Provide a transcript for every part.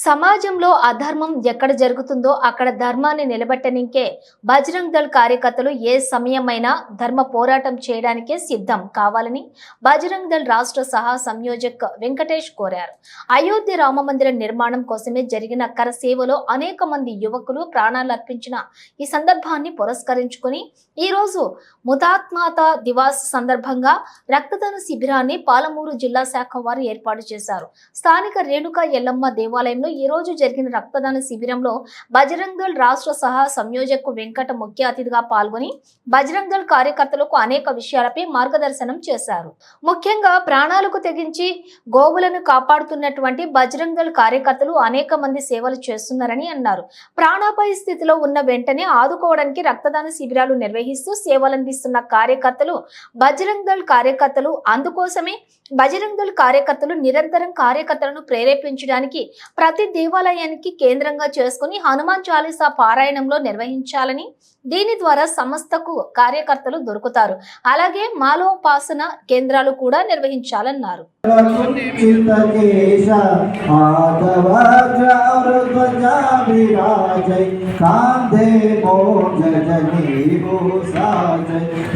సమాజంలో అధర్మం ఎక్కడ జరుగుతుందో అక్కడ ధర్మాన్ని నిలబెట్టనికే బజరంగ్ దళ్ కార్యకర్తలు ఏ సమయమైనా ధర్మ పోరాటం చేయడానికే సిద్ధం కావాలని బజరంగ్ దళ్ రాష్ట్ర సహా సంయోజక్ వెంకటేష్ కోరారు. అయోధ్య రామ మందిర నిర్మాణం కోసమే జరిగిన కర సేవలో అనేక మంది యువకులు ప్రాణాలు అర్పించిన ఈ సందర్భాన్ని పురస్కరించుకొని ఈరోజు ముతాత్మాత దివాస్ సందర్భంగా రక్తదాన శిబిరాన్ని పాలమూరు జిల్లా శాఖ వారు ఏర్పాటు చేశారు. స్థానిక రేణుకా ఎల్లమ్మ దేవాలయంలో ఈ రోజు జరిగిన రక్తదాన శిబిరంలో బజరంగ్ దళ్ రాష్ట్ర సహా సంయోజక్ వెంకట ముఖ్య అతిథిగా పాల్గొని బజరంగల్ దళ్ కార్యకర్తలకు అనేక విషయాలపై మార్గదర్శనం చేశారు. ముఖ్యంగా ప్రాణాలకు తెగించి గోవులను కాపాడుతున్నటువంటి బజరంగల్ కార్యకర్తలు అనేక మంది సేవలు చేస్తున్నారని అన్నారు. ప్రాణాపాయ స్థితిలో ఉన్న వెంటనే ఆదుకోవడానికి రక్తదాన శిబిరాలు నిర్వహిస్తూ సేవలందిస్తున్న కార్యకర్తలు బజరంగ్ దళ్ కార్యకర్తలు అందుకోసమే బజరంగ్ దళ్ కార్యకర్తలు నిరంతరం కార్యకర్తలను ప్రేరేపించడానికి ప్రతి ప్రతి దేవాలయానికి కేంద్రంగా చేసుకుని హనుమాన్ చాలీసా పారాయణంలో నిర్వహించాలని దీని ద్వారా సంస్థకు కార్యకర్తలు దొరుకుతారు. అలాగే మాలోపాసన కేంద్రాలు కూడా నిర్వహించాలన్నారు.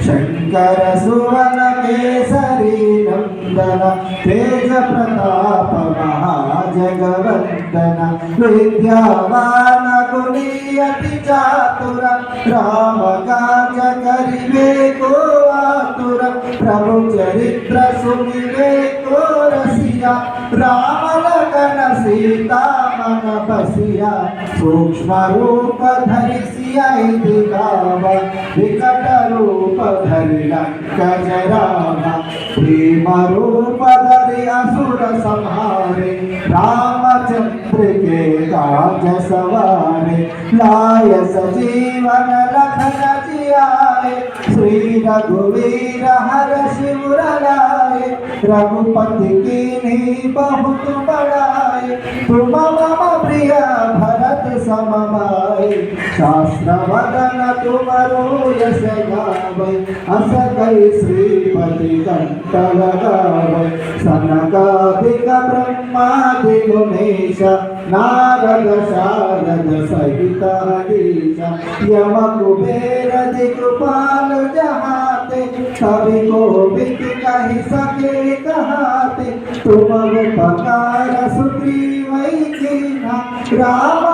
శంకర సువన కేసరి నందన తేజ ప్రతాప केसरी नन्दन तेज प्रताप महाजगवन्दन विद्यावान गुणीयति चातुर राम काज करिवे को आतुर प्रभु चरित्र सुनिवे को रसिया राम लगन सीता मन बसिया सूक्ष्म रूप धरिसिया दिगाव विकट रूप धरि लंक जरावा भीम रूप धरि के काज सवार लाय सजीवन लखन जियाए। श्री रघुवीर हर लाए, रघुपति की बहुत बड़ाए तुम ಸಮವಾಯ ಶಾಸ್ತ್ರವದನ ತುಮರು ಯಶಗಾವೈ ಅಸಗೈ ಶ್ರೀಪತಿ ಕಂಠಗದಾವೈ ಸನಕಾಧಿಕ ಬ್ರಹ್ಮಾದಿ ಮುನೇಶ ನಾರದ ಶಾರದ ಸಹಿತ ಹರೀಶ ಯಮ ಕುಬೇರದಿ ಕೃಪಾಲ ಜಹಾತೆ कभी को बिक कहीं सके कहाते तुम उपकार सुग्रीव की राम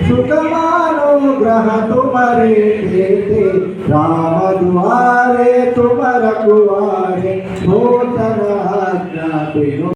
देते सुखमानो ग्रह तुम्हारे देते राम दुआरे तुम रघुआरे भूतन आज्ञा बिनु